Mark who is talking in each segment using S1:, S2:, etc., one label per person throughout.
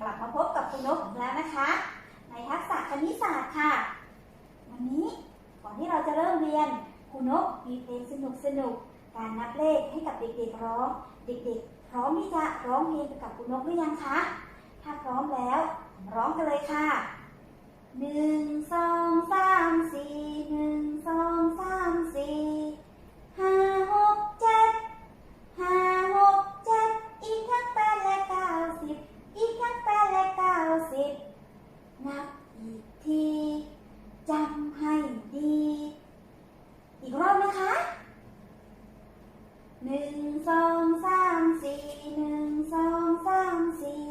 S1: กลับมาพบกับคุณนกอีกแล้วนะคะ ในทักษะคณิตศาสตร์ค่ะ วันนี้ก่อนที่เราจะเริ่มเรียนคุณนกมีเพลงสนุกสนุกการนับเลขให้กับเด็กๆร้อง เด็กๆ พร้อมที่จะร้องเพลงไปกับคุณนกหรือยังคะ ถ้าพร้อมแล้วร้องกันเลยค่ะหนึ่งสองสามสี่หนึ่งสองสามสี่ นะคะหนึ่งสองสามสี่หนึ่งสองสามสี่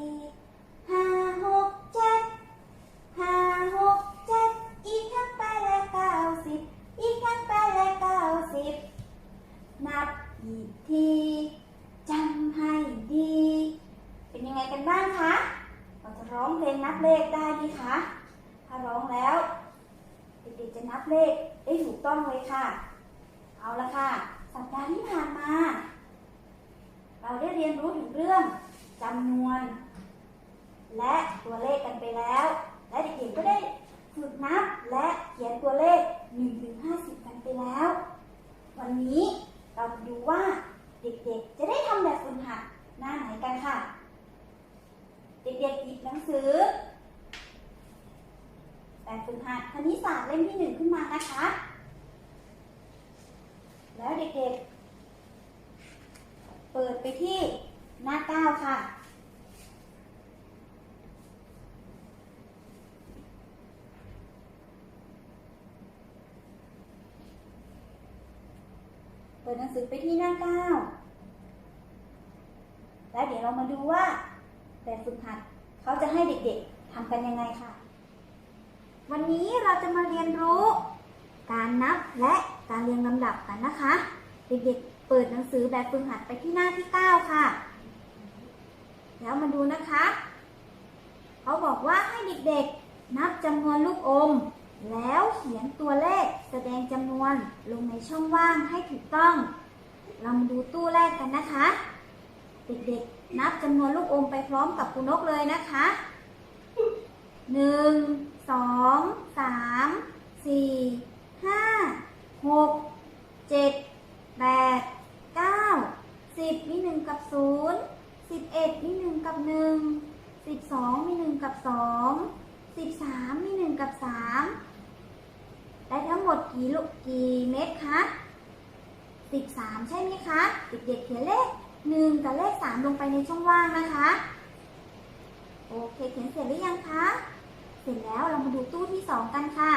S1: ห้าหกเจ็ดห้าหกเจ็ดอีกทั้งแปและเก้าสิบอีกทั้งแปและเก้าสิบนับอีกทีจำให้ดี เป็นยังไงกันบ้างคะเราจะร้องเพลงนับเลขได้ไหมคะ ถ้าร้องแล้วเด็กๆจะนับเลขได้ถูกต้องเลยค่ะ เอาละค่ะ สัปดาห์ที่ผ่านมา เราได้เรียนรู้ถึงเรื่องจำนวน และตัวเลขกันไปแล้ว และเด็กๆก็ได้ฝึกนับและเขียนตัวเลข1ถึง50 กันไปแล้ว วันนี้เรามาดูว่าเด็กๆจะได้ทำแบบฝึกหัดหน้าไหนกันค่ะ เด็กๆหยิบหนังสือ แบบฝึกหัดคณิตศาสตร์เล่มที่หนึ่งขึ้นมานะคะ แล้วเด็กๆ เปิดไป ที่หน้าเก้าค่ะ เปิดหนังสือไปที่หน้าเก้าแล้วเดี๋ยวเรามาดูว่าแบบฝึกหัดเขาจะให้เด็กๆทำกันยังไงค่ะ วันนี้เราจะมาเรียนรู้ การนับและการเรียงลำดับกันนะคะ เด็กๆ เปิดหนังสือแบบฝึกหัดไปที่หน้าที่ 9 ค่ะ แล้วมาดูนะคะ เขาบอกว่าให้เด็กๆ นับจำนวนลูกอม แล้วเขียนตัวเลขแสดงจำนวนลงในช่องว่างให้ถูกต้อง เรามาดูตู้แรกกันนะคะ เด็กๆ นับจำนวนลูกอมไปพร้อมกับคุณนกเลยนะคะหนึ่งสองสาม กับ 3 ได้ทั้งหมดกี่ลูกกี่เม็ดคะ13 ใช่ไหมคะเด็กๆเขียนเลข 1 กับเลข 3 ลงไปในช่องว่างนะคะ โอเคเขียนเสร็จหรือยังคะ เสร็จแล้วเรามาดูตู้ที่ 2 กันค่ะ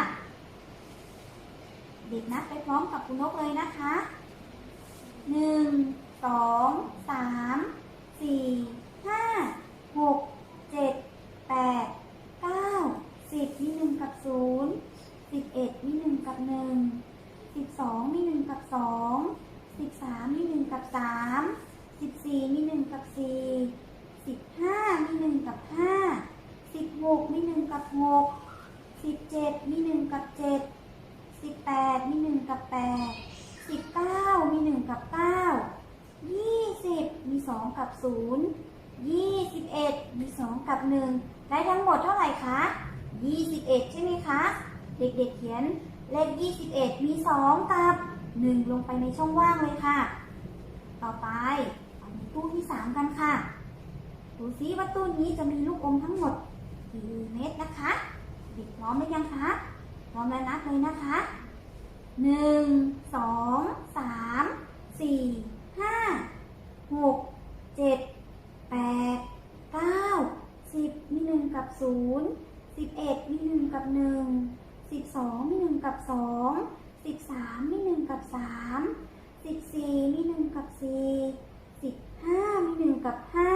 S1: เด็กนับไปพร้อมกับคุณนกเลยนะคะ 1 2 3 4 5 6 7 8 สิบเอ็ดมีหนึ่งกับหนึ่งสิบสองมีหนึ่งกับสองสิบสามมีหนึ่งกับสามสิบสี่มีหนึ่งกับสี่สิบห้ามีหนึ่งกับห้าสิบหกมีหนึ่งกับหกสิบเจ็ดมีหนึ่งกับเจ็ดสิบแปดมีหนึ่งกับแปดสิบเก้ามีหนึ่งกับเก้ายี่สิบมีสองกับศูนย์ยี่สิบเอ็ดมีสองกับหนึ่งได้ทั้งหมดเท่าไหร่คะยี่สิบเอ็ดใช่ไหมคะ เด็กๆเขียนเลขยี่สิบเอ็ดมีสองกับหนึ่งลงไปในช่องว่างเลยค่ะ ต่อไปเอาในตู้ที่สามกันค่ะ ดูซิว่าตู้นี้จะมีลูกอมทั้งหมดกี่เม็ดนะคะ เด็กพร้อมหรือยังคะ พร้อมแล้วนับเลยนะคะหนึ่งสองสามสี่ห้าหกเจ็ดแปดเก้าสิบมีหนึ่งกับศูนย์สิบเอ็ดมีหนึ่งกับห นึ่งสิบสองมีหนึ่งกับสองสิบสามมีหนึ่งกับสามสิบสี่มีหนึ่งกับสี่สิบห้ามีหนึ่งกับห้า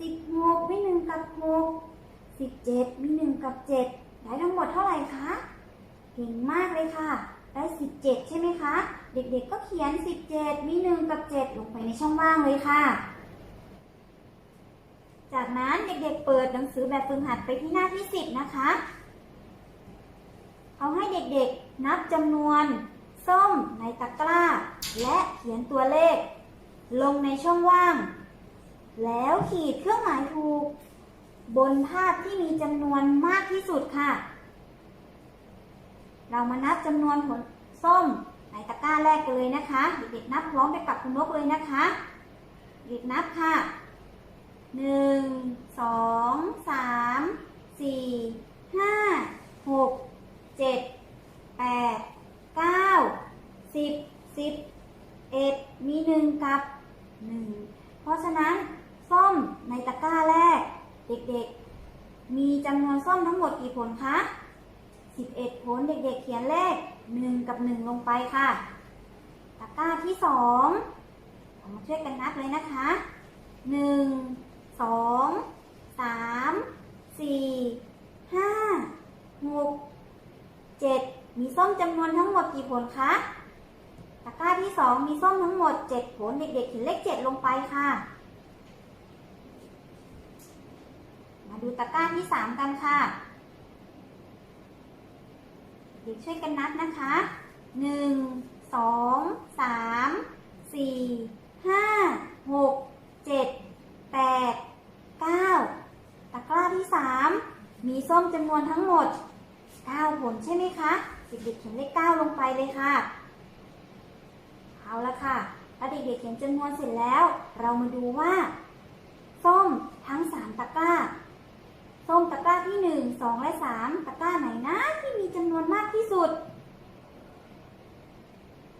S1: สิบหกมีหนึ่งกับหกสิบเจ็ดมีหนึ่งกับเจ็ดได้ทั้งหมดเท่าไหร่คะ เก่งมากเลยค่ะ ได้สิบเจ็ดใช่ไหมคะ เด็กๆก็เขียนสิบเจ็ดมีหนึ่งกับเจ็ดลงไปในช่องว่างเลยค่ะ จากนั้นเด็กๆเปิดหนังสือแบบฝึกหัดไปที่หน้าที่สิบนะคะ เอาให้เด็กๆนับจำนวน ส้มในตะกร้า และเขียนตัวเลข ลงในช่องว่าง แล้วขีดเครื่องหมายถูก บนภาพที่มีจำนวนมากที่สุดค่ะ เรามานับจำนวนผลส้มในตะกร้าแรกกันเลยนะคะ เด็กๆนับพร้อมไปกับคุณนกเลยนะคะ เด็กนับค่ะหนึ่งสองสามสี่ห้าหกเจ็ดแปดเก้าสิบสิบเอ็ดมีหนึ่งกับหนึ่งเพราะฉะนั้นส้มในตะกร้าแรก เด็กๆ มี จำนวนส้มทั้งหมดกี่ผลคะ 11 ผลเด็กๆเขียนเลข 1 กับ 1 ลงไปค่ะ ตะกร้าที่2เรามาช่วยกันนับเลยนะคะ 1 2 3 4 5 6 7 มีส้มจำนวนทั้งหมดกี่ผลคะ ตะกร้าที่ 2 มีส้มทั้งหมด 7 ผลเด็กๆเขียนเลข 7 ลงไปค่ะ มาดู ตะกร้าที่3กันค่ะ เด็กช่วยกันนับนะคะหนึ่งสองสามสี่ห้าหกเจ็ดแปดเก้าตะกร้าที่สามมีส้มจำนวนทั้งหมดเก้าผลใช่ไหมคะเด็กๆเขียนเลขเก้าลงไปเลยค่ะ เอาละค่ะถ้าเด็กๆเขียนจำนวนเสร็จแล้ว เรามาดูว่า ส้มทั้งสามตะกร้า ส้มตะกร้าที่หนึ่งสองและสามตะกร้าไหนนะที่มีจำนวนมากที่สุด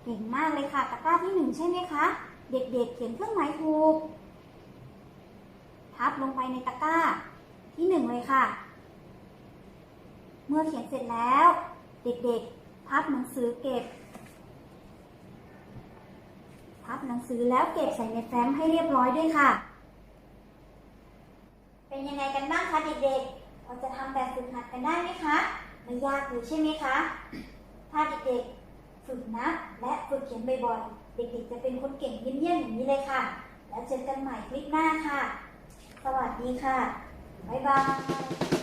S1: เก่งมากเลยค่ะตะกร้าที่หนึ่งใช่ไหมคะ เด็กๆเขียนเครื่องหมายถูก ทับลงไปในตะกร้าที่หนึ่งเลยค่ะ เมื่อเขียนเสร็จแล้ว เด็กๆ พับหนังสือเก็บ พับหนังสือแล้วเก็บใส่ในแฟ้มให้เรียบร้อยด้วยค่ะ เป็นยังไงกันบ้างคะเด็กๆพอจะทำแบบฝึกหัดกันได้ไหมคะไม่ยากเลยใช่ไหมคะ ถ้าเด็กๆฝึกนับและฝึกเขียนบ่อยๆ เด็กๆ จะเป็นคนเก่งเยี่ยมๆอย่างนี้เลยค่ะ แล้วเจอกันใหม่คลิปหน้าค่ะ สวัสดีค่ะ บ๊ายบาย